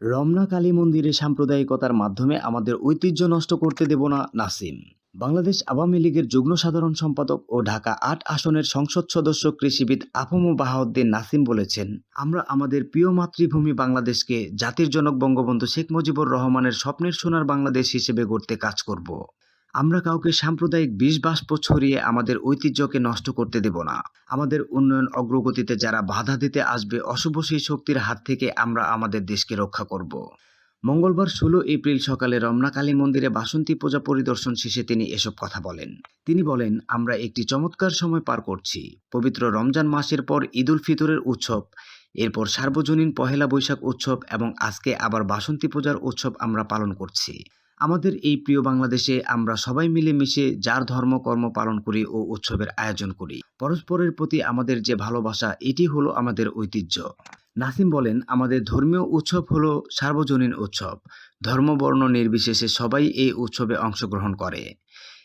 রমনা কালী মন্দিরে সাম্প্রদায়িকতার মাধ্যমে আমাদের ঐতিহ্য নষ্ট করতে দেব না নাসিম। বাংলাদেশ আওয়ামী লীগের যুগ্ম সাধারণ সম্পাদক ও ঢাকা আট আসনের সংসদ সদস্য কৃষিবিদ আফম বাহাউদ্দিন নাসিম বলেছেন, আমরা আমাদের প্রিয় মাতৃভূমি বাংলাদেশকে জাতির জনক বঙ্গবন্ধু শেখ মুজিবুর রহমানের স্বপ্নের সোনার বাংলাদেশ হিসেবে গড়তে কাজ করব। আমরা কাউকে সাম্প্রদায়িক বিষ বাষ্প ছড়িয়ে আমাদের ঐতিহ্যকে নষ্ট করতে দেব না। আমাদের উন্নয়ন অগ্রগতিতে যারা বাধা দিতে আসবে, অশুভ সেই শক্তির হাত থেকে আমরা আমাদের দেশকে রক্ষা করব। মঙ্গলবার ষোলো এপ্রিল সকালে রমনা কালী মন্দিরে বাসন্তী পূজা পরিদর্শন শেষে তিনি এসব কথা বলেন। তিনি বলেন, আমরা একটি চমৎকার সময় পার করছি। পবিত্র রমজান মাসের পর ঈদুল ফিতরের উৎসব, এরপর সার্বজনীন পহেলা বৈশাখ উৎসব এবং আজকে আবার বাসন্তী পূজার উৎসব আমরা পালন করছি। আমাদের এই প্রিয় বাংলাদেশে আমরা সবাই মিলেমিশে যার ধর্ম, কর্ম পালন করি ও উৎসবের আয়োজন করি, পরস্পরের প্রতি আমাদের যে ভালোবাসা, এটি হলো আমাদের ঐতিহ্য। নাসিম বলেন, আমাদের ধর্মীয় উৎসব হলো সার্বজনীন উৎসব। ধর্মবর্ণ নির্বিশেষে সবাই এই উৎসবে অংশগ্রহণ করে।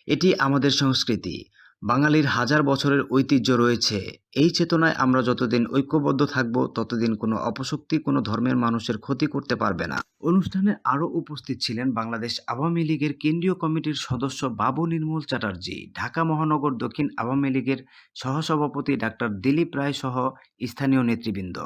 এটি আমাদের সংস্কৃতি। বাঙালির হাজার বছরের ঐতিহ্য রয়েছে। এই চেতনায় আমরা যতদিন ঐক্যবদ্ধ থাকব, ততদিন কোনো অপশক্তি, কোনো ধর্মের মানুষের ক্ষতি করতে পারবে না। অনুষ্ঠানে আরও উপস্থিত ছিলেন বাংলাদেশ আওয়ামী লীগের কেন্দ্রীয় কমিটির সদস্য বাবু নির্মল চ্যাটার্জি, ঢাকা মহানগর দক্ষিণ আওয়ামী লীগের সহসভাপতি ডাক্তার দিলীপ রায় সহ স্থানীয় নেতৃবৃন্দ।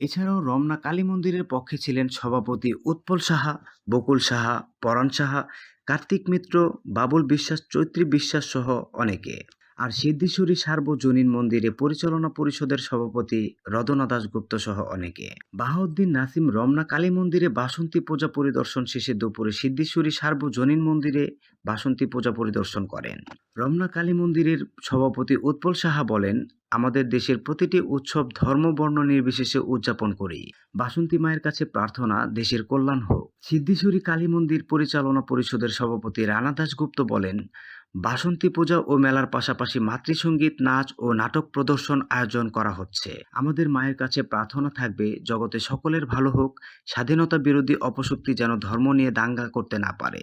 এছাড়াও রমনা কালী মন্দিরের পক্ষে ছিলেন সভাপতি উৎপল সাহা, বকুল সাহা, পরাণ সাহা কার্তিক মিত্র, বাবুল বিশ্বাস, চৈত্রী বিশ্বাস সহ অনেকে। আর সিদ্ধেশ্বরী সার্বজনীন মন্দিরে পরিচালনা পরিষদের সভাপতি রদনা দাশগুপ্ত সহ অনেকে। বাহাউদ্দিন নাসিম রমনা কালী মন্দিরে বাসন্তী পূজা পরিদর্শন শেষে দুপুরে সিদ্ধেশ্বরী সার্বজনীন মন্দিরে বাসন্তী পূজা পরিদর্শন করেন। রমনা কালী মন্দিরের সভাপতি উৎপল সাহা বলেন আমাদের দেশের প্রতিটি উৎসব ধর্ম, বর্ণ নির্বিশেষে উদযাপন করি। বাসন্তী মায়ের কাছে প্রার্থনা, দেশের কল্যাণ হোক। সিদ্ধেশ্বরী কালী মন্দির পরিচালনা পরিষদের সভাপতি রানা দাসগুপ্ত বলেন, বাসন্তী পূজা ও মেলার পাশাপাশি মাতৃসঙ্গীত নাচ ও নাটক প্রদর্শন আয়োজন করা হচ্ছে। আমাদের মায়ের কাছে প্রার্থনা থাকবে, জগতে সকলের ভালো হোক, স্বাধীনতা বিরোধী অপশক্তি যেন ধর্ম নিয়ে দাঙ্গা করতে না পারে।